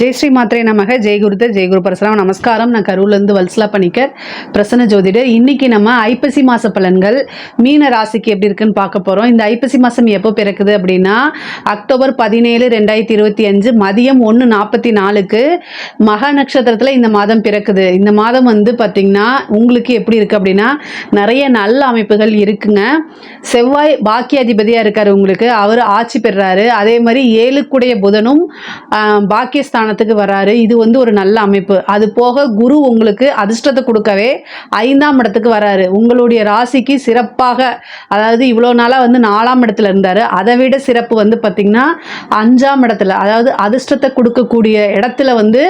ஜெய் ஸ்ரீ மாத்ரே நமக. ஜெய் குருத ஜெய் குரு பரசுராம். நமஸ்காரம். நான் கரூர்லேருந்து வல்சலா பண்ணிக்கர் பிரசன்ன ஜோதிடர். இன்னைக்கு நம்ம ஐப்பசி மாத பலன்கள் மீன ராசிக்கு எப்படி இருக்குன்னு பார்க்க போகிறோம் இந்த ஐப்பசி மாதம் எப்போ பிறக்குது அப்படின்னா அக்டோபர் பதினேழு ரெண்டாயிரத்தி இருபத்தி அஞ்சு மதியம் ஒன்று நாற்பத்தி நாலுக்கு மக நட்சத்திரத்தில் இந்த மாதம் பிறக்குது. இந்த மாதம் வந்து பார்த்திங்கன்னா உங்களுக்கு எப்படி இருக்குது அப்படின்னா நிறைய நல்ல அமைப்புகள் இருக்குங்க. செவ்வாய் பாக்கியாதிபதியாக இருக்கார் உங்களுக்கு. அவர் ஆட்சி பெறுறாரு அதே மாதிரி ஏழுக்குடைய புதனும் பாக்கியஸ்தான் ஸ்தானத்துக்கு வராரு. இது வந்து ஒரு நல்ல அமைப்பு. அது போக குரு உங்களுக்கு அதிர்ஷ்டத்தை கொடுக்கவே ஐந்தாம் இடத்துக்கு வராரு. உங்களுடைய ராசிக்கு சிறப்பாக அதாவது இவ்வளோ நாளாக வந்து நாலாம் இடத்துல இருந்தார். அதை விட சிறப்பு வந்து பார்த்திங்கன்னா அஞ்சாம் இடத்துல அதாவது அதிர்ஷ்டத்தை கொடுக்கக்கூடிய இடத்துல வந்து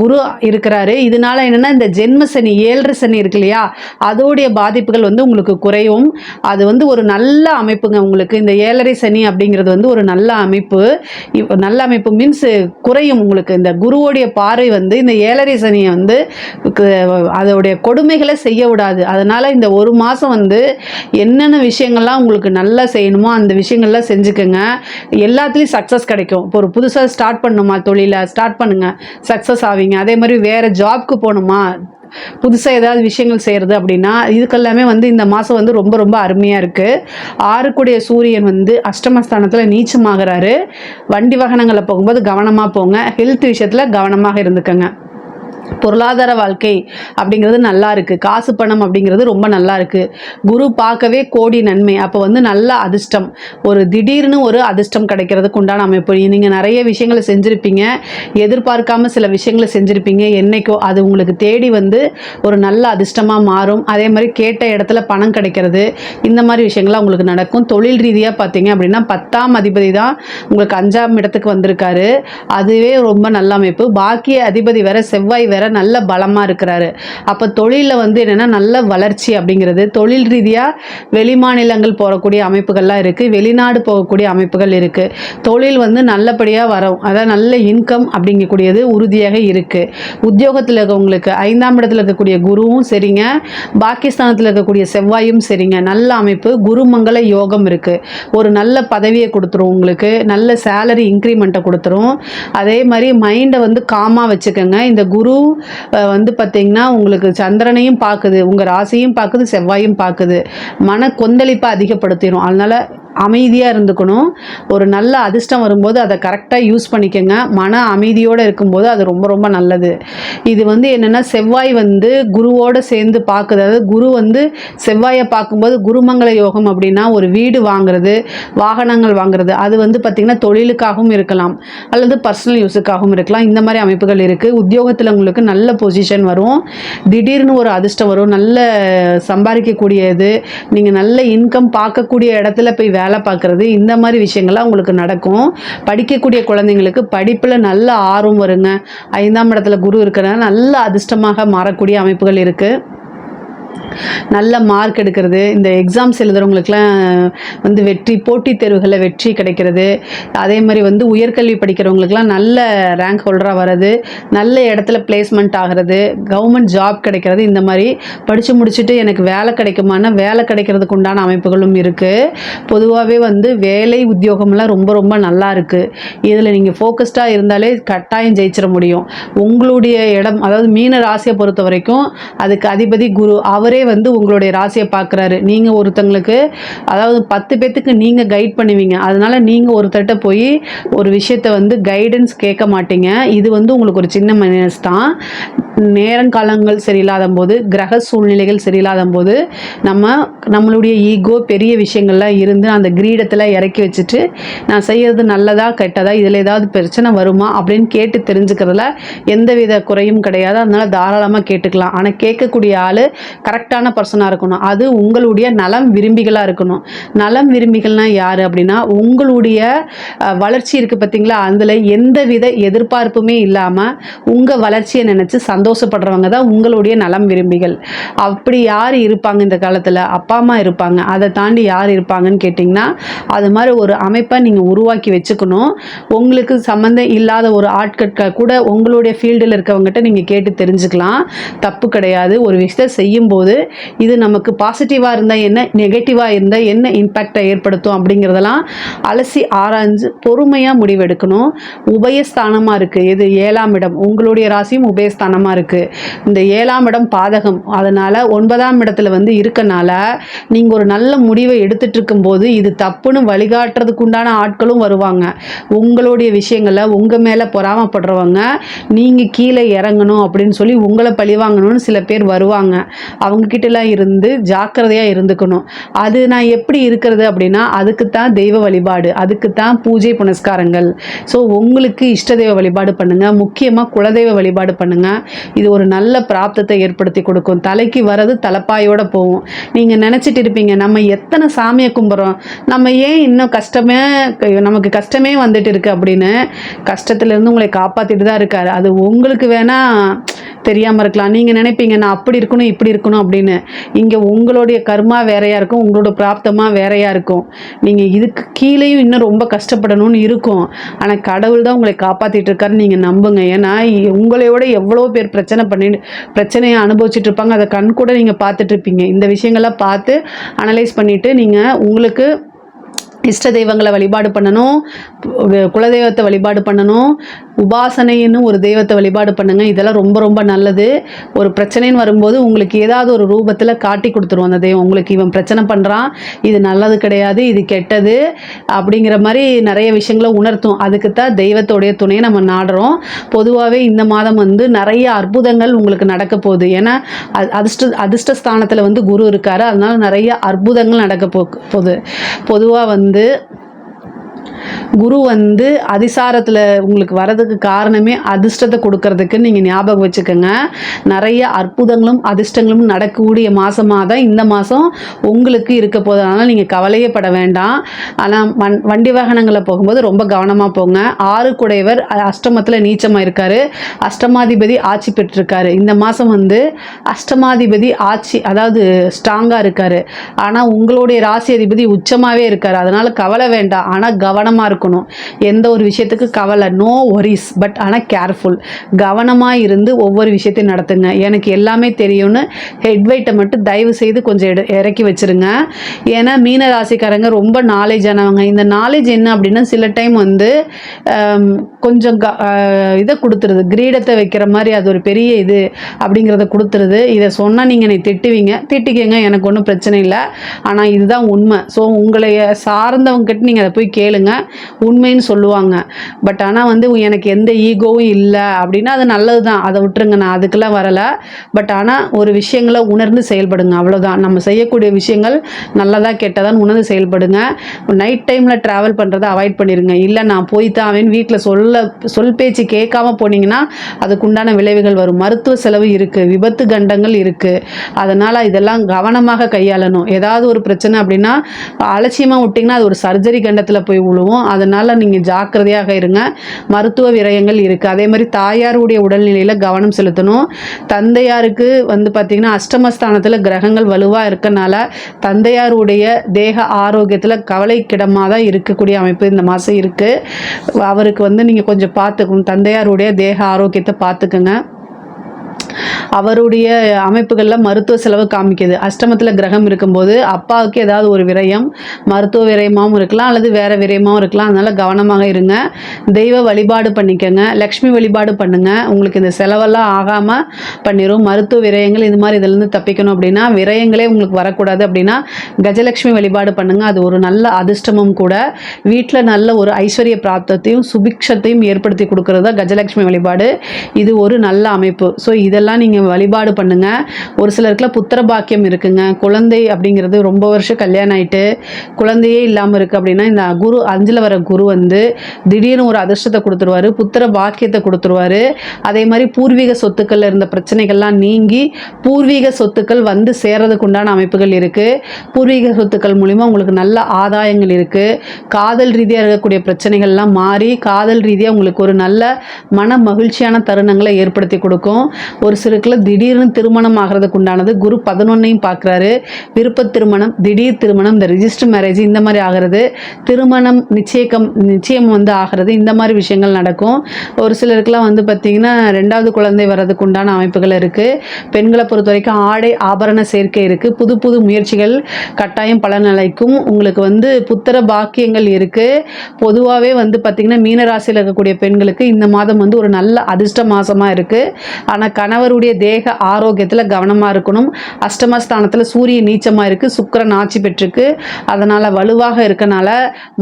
குரு இருக்கிறாரு. இதனால என்னென்னா இந்த ஜென்ம சனி ஏழரை சனி இருக்கு இல்லையா? அதோடைய பாதிப்புகள் வந்து உங்களுக்கு குறையும். அது வந்து ஒரு நல்ல அமைப்புங்க உங்களுக்கு. இந்த ஏழரை சனி அப்படிங்கிறது வந்து ஒரு நல்ல அமைப்பு. நல்ல அமைப்பு மீன்ஸ் குறையும் உங்களுக்கு. இந்த குருவோடைய பார்வை வந்து இந்த ஏழரை சனியை வந்து அதோடைய கொடுமைகளை செய்ய விடாது. அதனால் இந்த ஒரு மாதம் வந்து என்னென்ன விஷயங்கள்லாம் உங்களுக்கு நல்லா செய்யணுமோ அந்த விஷயங்கள்லாம் செஞ்சுக்கோங்க. எல்லாத்துலேயும் சக்ஸஸ் கிடைக்கும். இப்போ ஒரு புதுசாக ஸ்டார்ட் பண்ணணுமா தொழிலை ஸ்டார்ட் பண்ணுங்கள் சக்ஸஸ் ஆவீங்க. அதே மாதிரி வேறு ஜாப்க்கு போகணுமா புதுசாக ஏதாவது விஷயங்கள் செய்கிறது அப்படின்னா இதுக்கெல்லாமே வந்து இந்த மாதம் வந்து ரொம்ப ரொம்ப அருமையாக இருக்குது ஆறுக்குடைய சூரியன் வந்து அஷ்டமஸ்தானத்தில் நீச்சமாகிறாரு. வண்டி வாகனங்களில் போகும்போது கவனமாக போங்க. ஹெல்த் விஷயத்தில் கவனமாக இருந்துக்கங்க. பொருளாதார வாழ்க்கை அப்படிங்கிறது நல்லா இருக்குது காசு பணம் அப்படிங்கிறது ரொம்ப நல்லா இருக்குது குரு பார்க்கவே கோடி நன்மை. அப்போ வந்து நல்ல அதிர்ஷ்டம். ஒரு திடீர்னு ஒரு அதிர்ஷ்டம் கிடைக்கிறதுக்கு உண்டான அமைப்பு. நீங்கள் நிறைய விஷயங்களை செஞ்சுருப்பீங்க. எதிர்பார்க்காம சில விஷயங்களை செஞ்சுருப்பீங்க. என்னைக்கோ அது உங்களுக்கு தேடி வந்து ஒரு நல்ல அதிர்ஷ்டமாக மாறும். அதே மாதிரி கேட்ட இடத்துல பணம் கிடைக்கிறது. இந்த மாதிரி விஷயங்கள்லாம் உங்களுக்கு நடக்கும். தொழில் ரீதியாக பார்த்தீங்க அப்படின்னா பத்தாம் அதிபதி தான் உங்களுக்கு அஞ்சாம் இடத்துக்கு வந்திருக்காரு. அதுவே ரொம்ப நல்ல அமைப்பு. பாக்கிய அதிபதி வேற செவ்வாய் வேற நல்ல பலமாக இருக்கிறாரு. அப்போ தொழிலில் வந்து என்னென்னா நல்ல வளர்ச்சி அப்படிங்கிறது தொழில் ரீதியாக வெளிமாநிலங்கள் போகக்கூடிய அமைப்புகள்லாம் இருக்குது வெளிநாடு போகக்கூடிய அமைப்புகள் இருக்குது தொழில் வந்து நல்லபடியாக வரும். அதாவது நல்ல இன்கம் அப்படிங்கக்கூடியது உறுதியாக இருக்குது உத்தியோகத்தில் இருக்கவங்களுக்கு ஐந்தாம் இடத்துல இருக்கக்கூடிய குருவும் சரிங்க. பாகிஸ்தானத்தில் இருக்கக்கூடிய செவ்வாயும் சரிங்க. நல்ல அமைப்பு குருமங்கள யோகம் இருக்குது ஒரு நல்ல பதவியை கொடுத்துரும் உங்களுக்கு. நல்ல சேலரி இன்க்ரிமெண்ட்டை கொடுத்துரும். அதே மாதிரி மைண்டை வந்து காமாக வச்சுக்கோங்க. இந்த குரு வந்து பார்த்திங்கன்னா உங்களுக்கு சந்திரனையும் பார்க்குது உங்கள் ராசியும் பார்க்குது செவ்வாயும் பார்க்குது மன கொந்தளிப்பை அதிகப்படுத்திடும். அதனால் அமைதியாக இருந்துக்கணும். ஒரு நல்ல அதிர்ஷ்டம் வரும்போது அதை கரெக்டாக யூஸ் பண்ணிக்கோங்க. மன அமைதியோடு இருக்கும்போது அது ரொம்ப ரொம்ப நல்லது. இது வந்து என்னென்னா செவ்வாய் வந்து குருவோடு சேர்ந்து பார்க்குது. அதாவது குரு வந்து செவ்வாயை பார்க்கும்போது குருமங்கள யோகம் அப்படின்னா ஒரு வீடு வாங்குறது வாகனங்கள் வாங்குறது. அது வந்து பார்த்திங்கன்னா தொழிலுக்காகவும் இருக்கலாம். அல்லது பர்சனல் யூஸுக்காகவும் இருக்கலாம். இந்த மாதிரி அமைப்புகள் இருக்குது உத்தியோகத்தில் உங்களுக்கு நல்ல பொசிஷன் வரும். திடீர்னு ஒரு அதிர்ஷ்டம் வரும். நல்ல சம்பாதிக்கக்கூடியது. நீங்கள் நல்ல இன்கம் பார்க்கக்கூடிய இடத்துல போய் வேலை வேலை பார்க்குறது இந்த மாதிரி விஷயங்கள்லாம் உங்களுக்கு நடக்கும். படிக்கக்கூடிய குழந்தைங்களுக்கு படிப்பில் நல்ல ஆர்வம் வருங்க. ஐந்தாம் இடத்துல குரு இருக்கிறனால நல்ல அதிர்ஷ்டமாக மாறக்கூடிய அமைப்புகள் இருக்குது நல்ல மார்க் எடுக்கிறது. இந்த எக்ஸாம்ஸ் எழுதுறவங்களுக்குலாம் வந்து வெற்றி போட்டித் தேர்வுகளில் வெற்றி கிடைக்கிறது. அதே மாதிரி வந்து உயர்கல்வி படிக்கிறவங்களுக்குலாம் நல்ல ரேங்க் ஹோல்டராக வர்றது. நல்ல இடத்துல பிளேஸ்மெண்ட் ஆகிறது. கவர்மெண்ட் ஜாப் கிடைக்கிறது. இந்த மாதிரி படித்து முடிச்சுட்டு எனக்கு வேலை கிடைக்குமான வேலை கிடைக்கிறதுக்கு உண்டான அமைப்புகளும் இருக்குது பொதுவாகவே வந்து வேலை உத்தியோகம்லாம் ரொம்ப ரொம்ப நல்லா இருக்குது இதில் நீங்கள் ஃபோக்கஸ்டாக இருந்தாலே கட்டாயம் ஜெயிச்சிட முடியும். உங்களுடைய இடம் அதாவது மீன ராசியை பொறுத்த வரைக்கும் அதுக்கு அதிபதி குரு. அவர் அவரே வந்து உங்களுடைய ராசியை பார்க்குறாரு. நீங்கள் ஒருத்தங்களுக்கு அதாவது பத்து பேத்துக்கு நீங்கள் கைட் பண்ணுவீங்க. அதனால் நீங்கள் ஒருத்தர்கிட்ட போய் ஒரு விஷயத்தை வந்து கைடன்ஸ் கேட்க மாட்டீங்க. இது வந்து உங்களுக்கு ஒரு சின்ன மைனஸ் தான். நேரங்காலங்கள் சரியில்லாத போது கிரக சூழ்நிலைகள் சரியில்லாத போது நம்ம நம்மளுடைய ஈகோ பெரிய விஷயங்கள்லாம் இருந்து அந்த கிரீடத்தில் இறக்கி வச்சுட்டு நான் செய்கிறது நல்லதா கெட்டதா இதில் ஏதாவது பிரச்சனை வருமா அப்படின்னு கேட்டு தெரிஞ்சுக்கிறதுல எந்தவித குறையும் கிடையாது. அதனால் தாராளமாக கேட்டுக்கலாம். ஆனால் கேட்கக்கூடிய ஆள் கரெக்டான பர்சனாக இருக்கணும். அது உங்களுடைய நலம் விரும்பிகளாக இருக்கணும். நலம் விரும்பிகள்னால் யார் அப்படின்னா உங்களுடைய வளர்ச்சி இருக்குது பார்த்தீங்களா அதில் எந்த வித எதிர்பார்ப்புமே இல்லாமல் உங்கள் வளர்ச்சியை நினச்சி சந்தோஷப்படுறவங்க தான் உங்களுடைய நலம் விரும்பிகள். அப்படி யார் இருப்பாங்க இந்த காலத்தில்? அப்பா அம்மா இருப்பாங்க. அதை தாண்டி யார் இருப்பாங்கன்னு கேட்டிங்கன்னா அது மாதிரி ஒரு அமைப்பை நீங்கள் உருவாக்கி வச்சுக்கணும். உங்களுக்கு சம்மந்தம் இல்லாத ஒரு ஆட்கட்க கூட உங்களுடைய ஃபீல்டில் இருக்கவங்ககிட்ட நீங்கள் கேட்டு தெரிஞ்சுக்கலாம். தப்பு கிடையாது. ஒரு விஷயத்தை செய்யும்போது பண்ணும்போது இது நமக்கு பாசிட்டிவாக இருந்தால் என்ன நெகட்டிவாக இருந்தால் என்ன இம்பேக்டை ஏற்படுத்தும் அப்படிங்கிறதெல்லாம் அலசி ஆராய்ஞ்சு பொறுமையாக முடிவெடுக்கணும். உபயஸ்தானமாக இருக்குது இது ஏழாம் இடம். உங்களுடைய ராசியும் உபயஸ்தானமாக இருக்குது இந்த ஏழாம் இடம் பாதகம். அதனால் ஒன்பதாம் இடத்துல வந்து இருக்கனால நீங்கள் ஒரு நல்ல முடிவை எடுத்துட்டு இருக்கும்போது இது தப்புன்னு வழிகாட்டுறதுக்கு உண்டான ஆட்களும் வருவாங்க. உங்களுடைய விஷயங்களை உங்கள் மேலே பொறாமப்படுறவங்க நீங்கள் கீழே இறங்கணும் அப்படின்னு சொல்லி உங்களை பழிவாங்கணும்னு சில பேர் வருவாங்க. அவங்கக்கிட்டலாம் இருந்து ஜாக்கிரதையாக இருந்துக்கணும். அது நான் எப்படி இருக்கிறது அப்படின்னா அதுக்கு தான் தெய்வ வழிபாடு அதுக்கு தான் பூஜை புனஸ்காரங்கள். ஸோ உங்களுக்கு இஷ்ட தெய்வ வழிபாடு பண்ணுங்கள் முக்கியமாக குலதெய்வ வழிபாடு பண்ணுங்கள் இது ஒரு நல்ல பிராப்தத்தை ஏற்படுத்தி கொடுக்கும். தலைக்கு வரது தலைப்பாயோடு போகும். நீங்கள் நினச்சிட்டு இருப்பீங்க நம்ம எத்தனை சாமியை கும்பிட்றோம் நம்ம ஏன் இன்னும் கஷ்டமே நமக்கு கஷ்டமே வந்துட்டு இருக்கு அப்படின்னு கஷ்டத்துலேருந்து உங்களை காப்பாற்றிட்டு தான் இருக்காரு. அது உங்களுக்கு வேணால் தெரியாமல் இருக்கலாம். நீங்கள் நினைப்பீங்க நான் அப்படி இருக்கணும் இப்படி இருக்கணும். அப்படின்னு. இங்கே உங்களுடைய கர்மா வேறையாக இருக்கும் உங்களோட பிராப்தமாக வேறையாக இருக்கும். நீங்கள் இதுக்கு கீழேயும் இன்னும் ரொம்ப கஷ்டப்படணும்னு இருக்கும். ஆனால் கடவுள் தான் உங்களை காப்பாற்றிட்டு இருக்காருன்னு நீங்கள் நம்புங்க. ஏன்னா உங்களையோட எவ்வளோ பேர் பிரச்சனை பண்ணி பிரச்சனையை அனுபவிச்சுட்டு இருப்பாங்க. அதை கண் கூட நீங்கள் பார்த்துட்ருப்பீங்க இந்த விஷயங்கள்லாம் பார்த்து அனலைஸ் பண்ணிவிட்டு நீங்கள் உங்களுக்கு இஷ்ட தெய்வங்களை வழிபாடு பண்ணணும். குலதெய்வத்தை வழிபாடு பண்ணணும். உபாசனைன்னு ஒரு தெய்வத்தை வழிபாடு பண்ணுங்க. இதெல்லாம் ரொம்ப ரொம்ப நல்லது. ஒரு பிரச்சனைன்னு வரும்போது உங்களுக்கு ஏதாவது ஒரு ரூபத்தில் காட்டி கொடுத்துருவோம் அந்த தெய்வம். உங்களுக்கு இவன் பிரச்சனை பண்ணுறான் இது நல்லது கிடையாது இது கெட்டது அப்படிங்கிற மாதிரி நிறைய விஷயங்களை உணர்த்தும். அதுக்கு தான் தெய்வத்தோடைய துணையை நம்ம நாடுறோம். பொதுவாகவே இந்த மாதம் வந்து நிறைய அற்புதங்கள் உங்களுக்கு நடக்க போகுது. ஏன்னா அ- அதிர்ஷ்ட அதிர்ஷ்ட ஸ்தானத்தில் வந்து குரு இருக்காரு. அதனால நிறைய அற்புதங்கள் நடக்க போ போகுது. பொதுவாக வந்து வந்து குரு வந்து அதிசாரத்தில் உங்களுக்கு வரதுக்கு காரணமே அதிர்ஷ்டத்தை கொடுக்கறதுக்கு நீங்கள் ஞாபகம் வச்சுக்கோங்க. நிறைய அற்புதங்களும் அதிர்ஷ்டங்களும் நடக்கக்கூடிய மாதமாக தான் இந்த மாதம் உங்களுக்கு இருக்க போகுது. அதனால் நீங்கள் கவலையே பட வேண்டாம். ஆனால் வண் வண்டி வாகனங்களில் போகும்போது ரொம்ப கவனமாக போங்க. ஆறு குடையவர் அஷ்டமத்தில் நீச்சமாக இருக்காரு அஷ்டமாதிபதி ஆட்சி பெற்றிருக்காரு. இந்த மாதம் வந்து அஷ்டமாதிபதி ஆட்சி அதாவது ஸ்ட்ராங்காக இருக்காரு. ஆனால் உங்களுடைய ராசி அதிபதி உச்சமாகவே இருக்காரு. அதனால் கவலை வேண்டாம். ஆனால் கவனமாக இருக்கணும். எந்த ஒரு விஷயத்துக்கு கவலை? நோ ஒரிஸ் பட் ஆனால் கேர்ஃபுல் கவனமாக இருந்து ஒவ்வொரு விஷயத்தையும் நடத்துங்க. எனக்கு எல்லாமே தெரியும்னு ஹெட்வைட்டை மட்டும் தயவு செய்து கொஞ்சம் எடு இறக்கி வச்சிருங்க. ஏன்னா மீன ராசிக்காரங்க ரொம்ப நாலேஜ் ஆனவங்க. இந்த நாலேஜ் என்ன அப்படின்னா சில டைம் வந்து கொஞ்சம் க இதை கொடுத்துருது. கிரீடத்தை வைக்கிற மாதிரி அது ஒரு பெரிய இது அப்படிங்கிறத கொடுத்துருது. இதை சொன்னால் நீங்கள் என்னை திட்டுவீங்க. திட்டிக்கங்க எனக்கு ஒன்றும் பிரச்சனை இல்லை. ஆனால் இதுதான் உண்மை. ஸோ உங்களை சார்ந்தவங்க கிட்ட நீங்கள் அதை போய் கேளுங்கள் உண்மைன்னு சொல்லுவாங்க. பட் ஆனால் வந்து எனக்கு எந்த ஈகோவும் இல்லை அப்படின்னா அது நல்லது தான் அதை விட்டுருங்க நான் அதுக்கெல்லாம் வரலை. பட் ஆனால் ஒரு விஷயங்களை உணர்ந்து செயல்படுங்க. அவ்வளோதான் நம்ம செய்யக்கூடிய விஷயங்கள் நல்லதாக கெட்டதான்னு உணர்ந்து செயல்படுங்க. நைட் டைமில் ட்ராவல் பண்ணுறதை அவாய்ட் பண்ணிடுங்க இல்லை நான் போய் தான் அவன் வீட்டில் சொல்ல சொல் பேச்சு கேட்காம போனீங்கன்னா அதுக்குண்டான விளைவுகள் வரும். மருத்துவ செலவு இருக்குது விபத்து கண்டங்கள் இருக்குது அதனால் இதெல்லாம் கவனமாக கையாளணும். ஏதாவது ஒரு பிரச்சனை அப்படின்னா அலட்சியமாக விட்டிங்கன்னா அது ஒரு சர்ஜரி கண்டத்தில் போய் விழுவும். அதனால் நீங்கள் ஜாக்கிரதையாக இருங்க. மருத்துவ விரயங்கள் இருக்குது அதே மாதிரி தாயாருடைய உடல்நிலையில் கவனம் செலுத்தணும். தந்தையாருக்கு வந்து பார்த்திங்கன்னா அஷ்டமஸ்தானத்தில் கிரகங்கள் வலுவாக இருக்கனால தந்தையாருடைய தேக ஆரோக்கியத்தில் கவலைக்கிடமாக தான் இருக்கக்கூடிய அமைப்பு இந்த மாதம் இருக்குது அவருக்கு வந்து நீங்கள் கொஞ்சம் பார்த்துக்கணும் தந்தையாருடைய தேக ஆரோக்கியத்தை பார்த்துக்குங்க அவருடைய அமைப்புகளில் மருத்துவ செலவு காமிக்குது. அஷ்டமத்தில் கிரகம் இருக்கும்போது அப்பாவுக்கு ஏதாவது ஒரு விரயம் மருத்துவ விரயமாகவும் இருக்கலாம் அல்லது வேறு விரயமாகவும் இருக்கலாம். அதனால் கவனமாக இருங்க. தெய்வ வழிபாடு பண்ணிக்கோங்க. லக்ஷ்மி வழிபாடு பண்ணுங்க. உங்களுக்கு இந்த செலவெல்லாம் ஆகாமல் பண்ணிடும் மருத்துவ விரயங்கள் இது மாதிரி இதுலேருந்து தப்பிக்கணும் அப்படின்னா விரயங்களே உங்களுக்கு வரக்கூடாது அப்படின்னா கஜலட்சுமி வழிபாடு பண்ணுங்கள் அது ஒரு நல்ல அதிர்ஷ்டமும் கூட. வீட்டில் நல்ல ஒரு ஐஸ்வர்ய பிராப்தத்தையும் சுபிக்ஷத்தையும் ஏற்படுத்தி கொடுக்கறது தான் கஜலட்சுமி வழிபாடு. இது ஒரு நல்ல அமைப்பு. ஸோ இதெல்லாம் நீங்கள் வழிபாடு பண்ணுங்கள் ஒரு சிலருக்குலாம் புத்திர பாக்கியம் இருக்குங்க. குழந்தை அப்படிங்கிறது ரொம்ப வருஷம் கல்யாணம் ஆகிட்டு குழந்தையே இல்லாமல் இருக்குது அப்படின்னா இந்த குரு அஞ்சில் வர குரு வந்து திடீர்னு ஒரு அதிர்ஷ்டத்தை கொடுத்துருவாரு புத்திர பாக்கியத்தை கொடுத்துருவாரு. அதே மாதிரி பூர்வீக சொத்துக்களில் இருந்த பிரச்சனைகள்லாம் நீங்கி பூர்வீக சொத்துக்கள் வந்து சேர்றதுக்கு உண்டான அமைப்புகள் இருக்குது பூர்வீக சொத்துக்கள் மூலிமா உங்களுக்கு நல்ல ஆதாயங்கள் இருக்குது காதல் ரீதியாக இருக்கக்கூடிய பிரச்சனைகள்லாம் மாறி காதல் ரீதியாக உங்களுக்கு ஒரு நல்ல மன மகிழ்ச்சியான தருணங்களை ஏற்படுத்தி கொடுக்கும். ஒரு சிலருக்குல திடீர்னு திருமணம் ஆகிறதுக்கு உண்டானது குரு பதினொன்னையும் பார்க்குறாரு. விருப்ப திருமணம் திடீர் திருமணம் இந்த ரிஜிஸ்டர் மேரேஜ் இந்த மாதிரி ஆகிறது. திருமணம் நிச்சயக்கம் நிச்சயம் வந்து ஆகிறது. இந்த மாதிரி விஷயங்கள் நடக்கும். ஒரு சிலருக்குலாம் வந்து பார்த்திங்கன்னா ரெண்டாவது குழந்தை வர்றதுக்கு உண்டான அமைப்புகள் இருக்குது பெண்களை பொறுத்த வரைக்கும் ஆடை ஆபரண சேர்க்கை இருக்குது புது புது முயற்சிகள் கட்டாயம் பலனளிக்கும் உங்களுக்கு வந்து புத்திர பாக்கியங்கள் இருக்குது பொதுவாகவே வந்து பார்த்திங்கன்னா மீனராசியில் இருக்கக்கூடிய பெண்களுக்கு இந்த மாதம் வந்து ஒரு நல்ல அதிர்ஷ்ட மாதமாக இருக்குது ஆனால் கணவருடைய தேக ஆரோக்கியத்தில் கவனமாக இருக்கணும். அஷ்டமஸ்தானத்தில் சூரிய நீச்சமாக இருக்குது சுக்கரன் ஆட்சி பெற்றிருக்கு. அதனால் வலுவாக இருக்கனால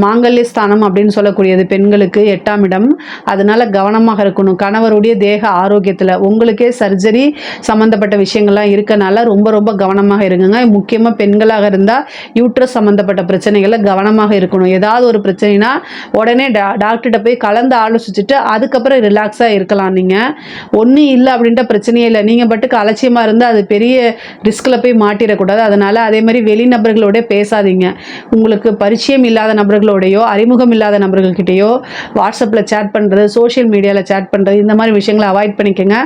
மாங்கல்ய ஸ்தானம் அப்படின்னு சொல்லக்கூடியது பெண்களுக்கு எட்டாம் இடம். அதனால் கவனமாக இருக்கணும். கணவருடைய தேக ஆரோக்கியத்தில் உங்களுக்கே சர்ஜரி சம்மந்தப்பட்ட விஷயங்கள்லாம் இருக்கனால ரொம்ப ரொம்ப கவனமாக இருங்குங்க. முக்கியமாக பெண்களாக இருந்தால் யூட்ரஸ் சம்மந்தப்பட்ட பிரச்சனைகளை கவனமாக இருக்கணும். ஏதாவது ஒரு பிரச்சனைனா உடனே டா டாக்டர்கிட்ட போய் கலந்து ஆலோசிச்சுட்டு அதுக்கப்புறம் ரிலாக்ஸாக இருக்கலாம் நீங்கள் ஒன்றும் இல்லை அப்படின்ற பிரச்சனையே இல்லை. நீங்கள் பட்டுக்கு அலட்சியமாக இருந்தால் அது பெரிய ரிஸ்கில் போய் மாட்டிடக்கூடாது. அதனால் அதே மாதிரி வெளிநபர்களோட பேசாதீங்க. உங்களுக்கு பரிச்சயம் இல்லாத நபர்களோடையோ அறிமுகம் இல்லாத நபர்கள்கிட்டயோ வாட்ஸ்அப்பில் சேட் பண்ணுறது சோஷியல் மீடியாவில் சேட் பண்ணுறது இந்த மாதிரி விஷயங்களை அவாய்ட் பண்ணிக்கோங்க.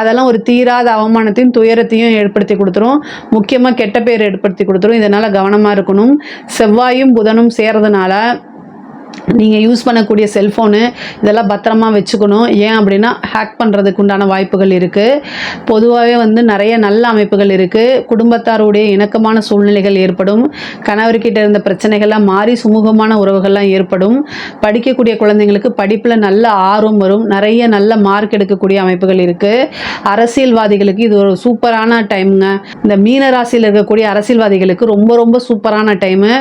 அதெல்லாம் ஒரு தீராத அவமானத்தையும் துயரத்தையும் ஏற்படுத்தி கொடுத்துரும். முக்கியமாக கெட்ட பேர் ஏற்படுத்தி கொடுத்துரும். இதனால் கவனமாக இருக்கணும். செவ்வாயும் புதனும் சேர்றதுனால நீங்கள் யூஸ் பண்ணக்கூடிய செல்ஃபோனு இதெல்லாம் பத்திரமா வச்சுக்கணும். ஏன் அப்படின்னா ஹேக் பண்ணுறதுக்கு உண்டான வாய்ப்புகள் இருக்குது பொதுவாகவே வந்து நிறைய நல்ல அமைப்புகள் இருக்குது குடும்பத்தாருடைய இணக்கமான சூழ்நிலைகள் ஏற்படும். கணவர்கிட்ட இருந்த பிரச்சனைகள்லாம் மாறி சுமூகமான உறவுகள்லாம் ஏற்படும். படிக்கக்கூடிய குழந்தைங்களுக்கு படிப்பில் நல்ல ஆர்வம் வரும். நிறைய நல்ல மார்க் எடுக்கக்கூடிய அமைப்புகள் இருக்குது அரசியல்வாதிகளுக்கு இது ஒரு சூப்பரான டைமுங்க இந்த மீன ராசியில் இருக்கக்கூடிய அரசியல்வாதிகளுக்கு ரொம்ப ரொம்ப சூப்பரான டைமு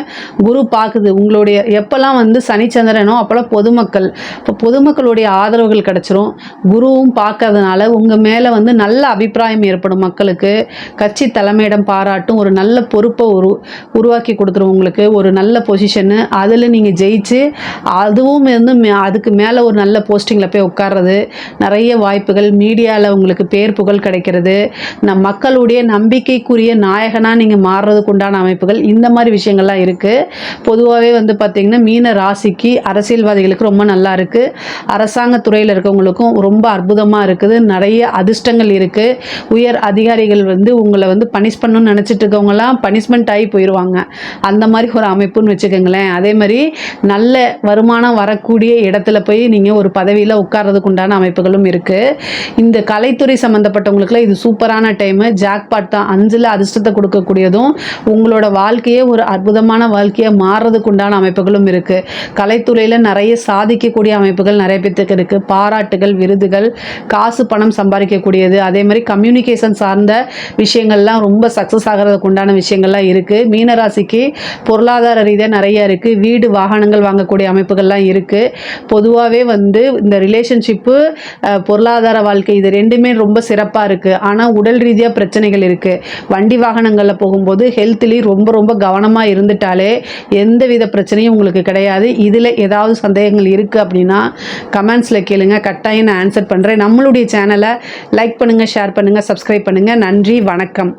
குரு பார்க்குது உங்களுடைய எப்போல்லாம் வந்து சனி சனிச்சந்திரனோ அப்போல்லாம் பொதுமக்கள். இப்போ பொதுமக்களுடைய ஆதரவுகள் கிடச்சிரும். குருவும் பார்க்கறதுனால உங்கள் மேலே வந்து நல்ல அபிப்பிராயம் ஏற்படும் மக்களுக்கு. கட்சி தலைமையிடம் பாராட்டும் ஒரு நல்ல பொறுப்பை உரு உருவாக்கி கொடுத்துரும் உங்களுக்கு ஒரு நல்ல பொசிஷனு அதில் நீங்கள் ஜெயிச்சு அதுவும் வந்து மே- அதுக்கு மேலே ஒரு நல்ல போஸ்டிங்கில் போய் உட்கார்றது. நிறைய வாய்ப்புகள் மீடியாவில் உங்களுக்கு பேர் புகழ் கிடைக்கிறது. நம் மக்களுடைய நம்பிக்கைக்குரிய நாயகனாக நீங்கள் மாறுறதுக்கு உண்டான அமைப்புகள் இந்த மாதிரி விஷயங்கள்லாம் இருக்குது பொதுவாகவே வந்து பார்த்திங்கன்னா மீன ராசி இன்னைக்கு அரசியல்வாதிகளுக்கு ரொம்ப நல்லா இருக்குது அரசாங்க துறையில் இருக்கவங்களுக்கும் ரொம்ப அற்புதமாக இருக்குது. நிறைய அதிர்ஷ்டங்கள் இருக்குது உயர் அதிகாரிகள் வந்து உங்களை வந்து பனிஷ் பண்ணணும்னு நினச்சிட்டு இருக்கவங்கலாம் பனிஷ்மெண்ட் ஆகி போயிடுவாங்க அந்த மாதிரி ஒரு அமைப்புன்னு வச்சுக்கோங்களேன். அதே மாதிரி நல்ல வருமானம் வரக்கூடிய இடத்துல போய் நீங்கள் ஒரு பதவியில் உட்கார்றதுக்கு உண்டான அமைப்புகளும் இருக்குது இந்த கலைத்துறை சம்மந்தப்பட்டவங்களுக்குலாம் இது சூப்பரான டைமு ஜாக்பாட் தான் அஞ்சில் அதிர்ஷ்டத்தை கொடுக்கக்கூடியதும் உங்களோட வாழ்க்கையே ஒரு அற்புதமான வாழ்க்கையை மாறுறதுக்கு உண்டான அமைப்புகளும் இருக்குது கலைத்துறையில் நிறைய சாதிக்கக்கூடிய அமைப்புகள் நிறைய பேர்த்துக்கு இருக்குது பாராட்டுகள் விருதுகள் காசு பணம் சம்பாதிக்கக்கூடியது. அதே மாதிரி கம்யூனிகேஷன் சார்ந்த விஷயங்கள்லாம் ரொம்ப சக்ஸஸ் ஆகிறதுக்கு உண்டான விஷயங்கள்லாம் இருக்குது மீனராசிக்கு பொருளாதார ரீதியாக நிறைய இருக்குது வீடு வாகனங்கள் வாங்கக்கூடிய அமைப்புகள்லாம் இருக்குது பொதுவாகவே வந்து இந்த ரிலேஷன்ஷிப்பு பொருளாதார வாழ்க்கை இது ரெண்டுமே ரொம்ப சிறப்பாக இருக்குது ஆனால் உடல் ரீதியாக பிரச்சனைகள் இருக்குது வண்டி வாகனங்களில் போகும்போது ஹெல்த்லேயும் ரொம்ப ரொம்ப கவனமாக இருந்துட்டாலே எந்த வித பிரச்சனையும் உங்களுக்கு கிடையாது. இது இதில் ஏதாவது சந்தேகங்கள் இருக்குது அப்படின்னா கமெண்ட்ஸில் கேளுங்க. கட்டாயம் நான் ஆன்சர் பண்ணுறேன் நம்மளுடைய சேனலை லைக் பண்ணுங்கள் ஷேர் பண்ணுங்கள் சப்ஸ்கிரைப் பண்ணுங்கள் நன்றி வணக்கம்.